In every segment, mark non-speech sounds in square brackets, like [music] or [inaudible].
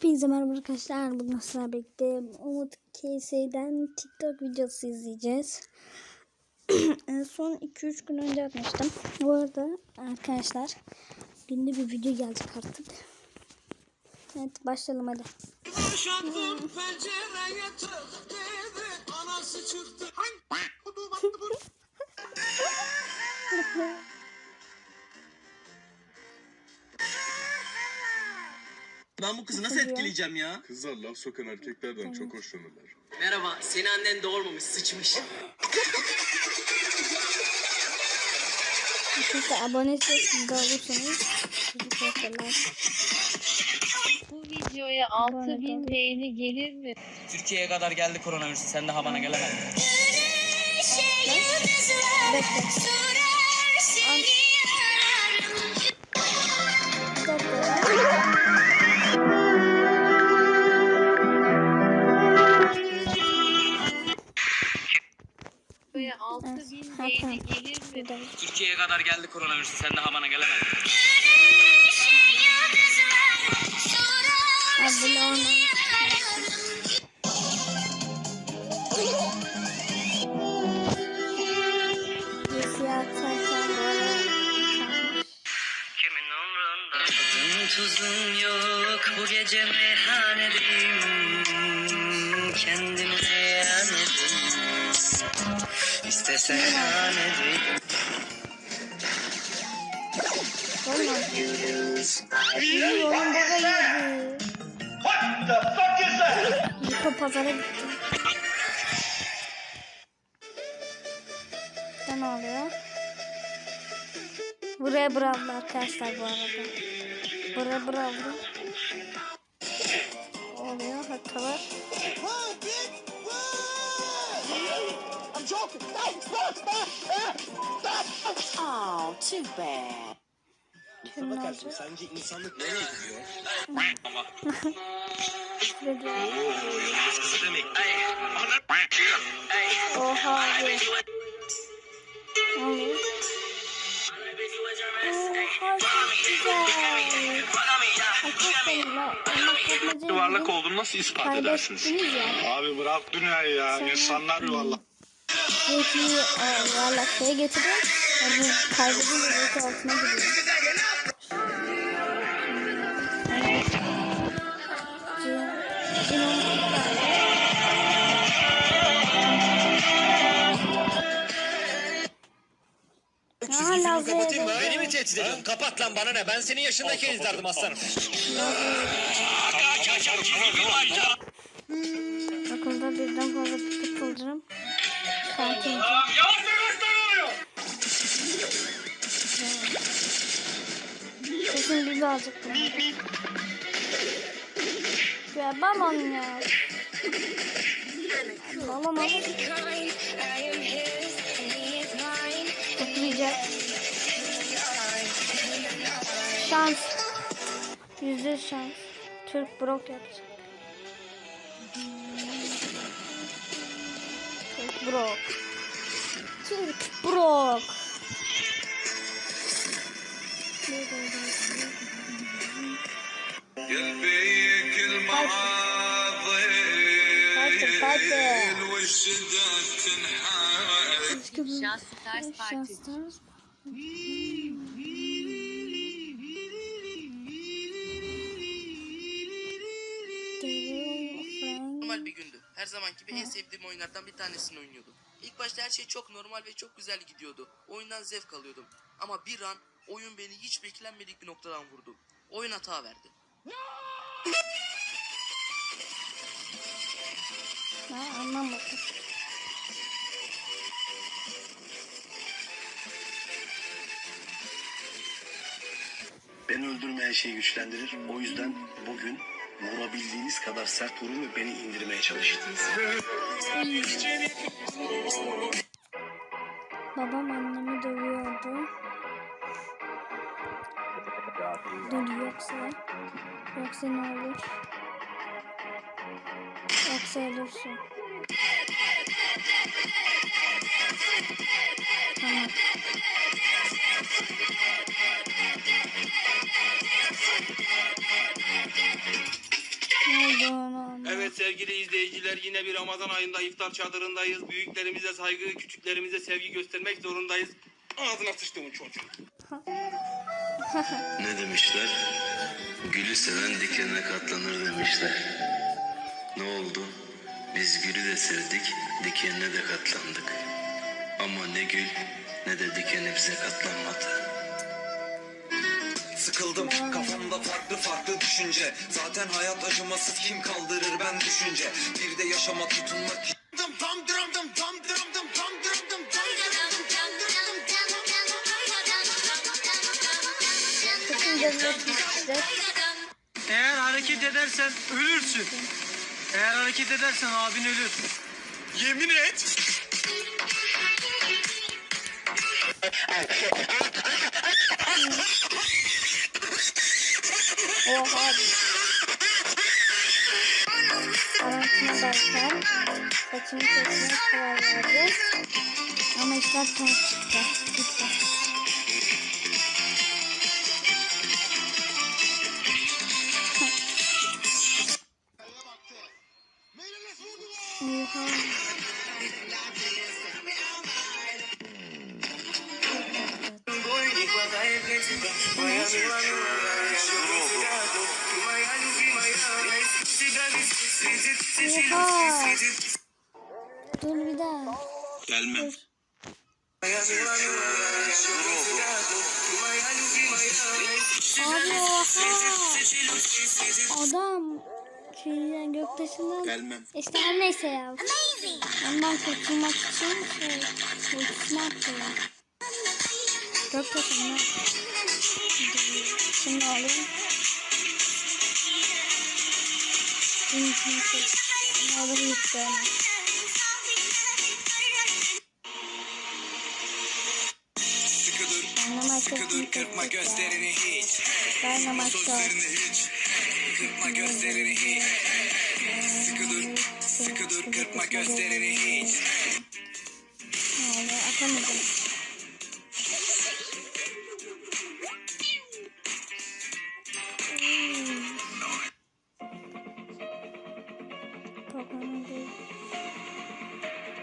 Hepinize merhaba arkadaşlar. Bugün sizlerle birlikte Umut KS'den TikTok videosu izleyeceğiz. [clears throat] Son 2-3 gün önce atmıştım. Bu arada arkadaşlar günde bir video gelecek artık. Evet başlayalım hadi. Çıktı Ben bu kızı nasıl etkileyeceğim ya? Kızlar laf sokan erkeklerden çok hoşlanırlar. Merhaba, seni annen doğurmamış, sıçmış. Siz de abonesiz de olursanız. Bu videoya 6000 beğeni gelir mi? Türkiye'ye kadar geldi koronavirüs, sen daha bana gelemedin. Bekle. An- Bir dakika. Tamam. gelir mi? Buradayım. Türkiye'ye kadar geldi koronavirüs, sen daha bana gelemedin. Abone olmayı. Tuzun yok, bu gece meyhanedeyim. Kendimi beğenmedim. İstesen. Olmaz. İyi oğlum baba yedi. Yıka pazara gitti. İşte ne oluyor? Buraya bravo arkadaşlar bu arada. Buraya bravo. Oh, too bad. Ne olacak? Sence insanlık nereye gidiyor? Diyor. Oo, yıldız kızı demek. Ay, oluyor? Oha Yuvarlak olduğunu nasıl ispat edersiniz? Abi bırak dünyayı ya. Sen- İnsanlar yuvarlak. Zeytini e, yuvarlak şeye getiriyor. Yani kaybedince zeytin altına giriyor. Hala Kapatayım mı? Beni mi tehdit ediyorsun? Kapat lan bana ne? Ben senin yaşındayken izlerdim aslanım. Okulda birden fazla. Kantin. Kesin bir azıcık Ya babam ya. Babam. Toplayacak. Şans. Yüzde şans. Türk brok yapacak. Türk Brok. Türk Brok. Parti. Parti. Şans Stars Parti. Normal. Her zaman gibi en sevdiğim oyunlardan bir tanesini oynuyordum. İlk başta her şey çok normal ve çok güzel gidiyordu. Oyundan zevk alıyordum. Ama bir an oyun beni hiç beklenmedik bir noktadan vurdu. Oyun hata verdi. Ha, anlamadım. Beni öldürmeyen şey güçlendirir. O yüzden bugün vurabildiğiniz kadar sert vurun ve beni indirmeye çalışın. Babam annemi dövüyordu. Dur yoksa yoksa ne olur? Yoksa ölürsün. Yine bir Ramazan ayında iftar çadırındayız. Büyüklerimize saygı, küçüklerimize sevgi göstermek zorundayız. Ağzına sıçtığımın çocuğu. [laughs] Ne demişler? Gülü seven dikenine katlanır demişler. Ne oldu? Biz gülü de sevdik, dikenine de katlandık. Ama ne gül ne de diken bize katlanmadı. Sıkıldım kafamda farklı farklı düşünce Zaten hayat acımasız kim kaldırır ben düşünce Bir de yaşama tutunmak Dım tam dırım dım tam dırım dım tam dırım dım tam dırım dım tam dırım dım Kesin gözüne tutacak. Eğer hareket edersen ölürsün. Eğer hareket edersen abin ölür. Yemin et. Oha. Karantina derken saçımı kesmeye karar verdi. Ama işler ters çıktı. Gitti. Gelmem. Abi oha. Adam şeyden göktaşından Gelmem. işte her neyse ya. Ondan kurtulmak için şey attı ya. Göktaşından. Şimdi alayım. Bunun için şey. Ne kırpma gözlerini hiç Dynamite Sözlerini hiç Kırpma gözlerini hiç Sıkı dur, sıkı dur kırpma gözlerini hiç Ne? Atamadım.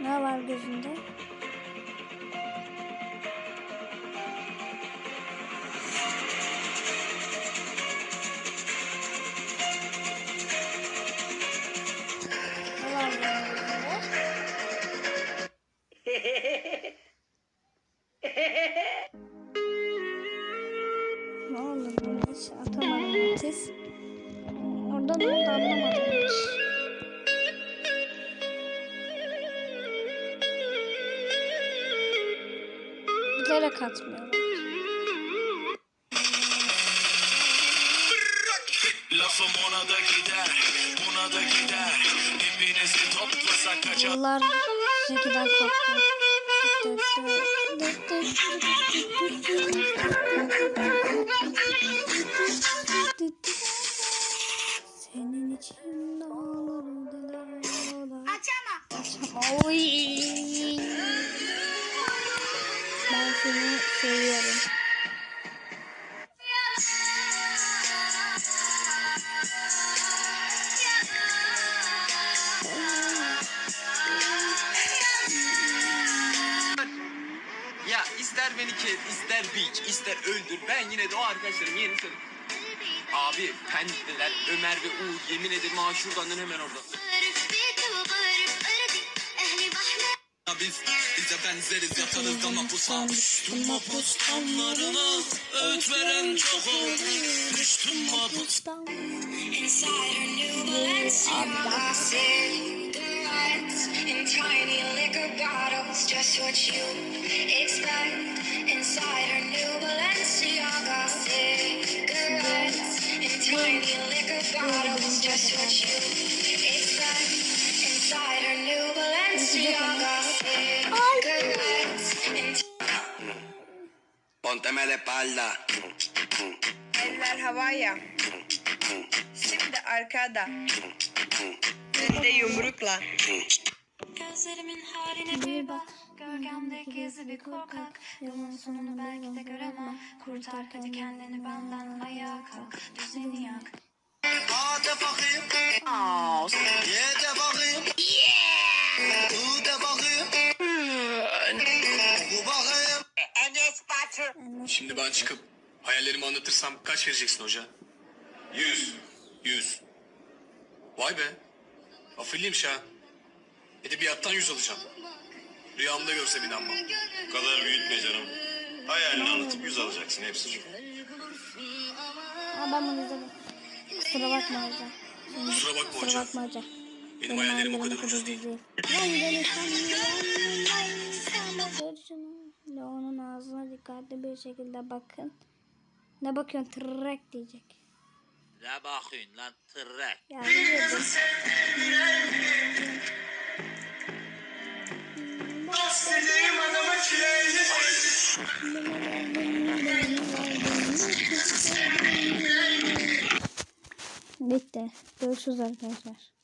Ne var gözünde? Ne oldu hiç atamadım siz. Orada ne oldu anlamadım hiç. Bilerek atmıyorlar. Lafım ona da gider, buna da gider Hepinizi toplasak kaçar Yollar şekilden koptu. Senin için dağları diler Açama. Açama. Oy. Ben seni seviyorum. Yine de arkadaşlarım yeni tanıdım. Abi Pendikliler, Ömer ve Uğur yemin ederim ha şuradan hemen orada. Biz bize benzeriz yatarız ama pusam. Düştüm mapus damlarına, öğüt veren çok oldu. Düştüm mapus. just what you expect. Inside her new Balenciaga cigarettes, in tiny liquor bottles, just what you expect. Inside her new Balenciaga cigarettes, in Pónteme de espalda. eller havaya. Şimdi arkada. Önde yumrukla. Gözlerimin haline bir bak Gölgemde gizli bir korkak Yolun sonunu belki de göremem Kurtar hadi kendini benden Ayağa kalk düzeni yak Hadi bakayım Aw, Ye de bakayım. Bu de bakayım. Bu bakayım. Şimdi ben çıkıp hayallerimi anlatırsam kaç vereceksin hoca? Yüz. Yüz. Vay be. Afilliymiş ha. Edebiyattan yüz alacağım. Rüyamda görsem inanmam. Bu kadar büyütme canım. Hayalini anlatıp yüz alacaksın hepsi. Aa, ben bunu izledim. Kusura bakma hocam. Şimdi Kusura bakma Kusura hocam. bakma hocam. Benim hayallerim o kadar ucuz değil. Tanımıyor. Leon'un ağzına dikkatli bir şekilde bakın. Ne bakıyorsun tırrek diyecek. Ne bakıyorsun lan tırrek? Ya Bitti. Görüşürüz arkadaşlar.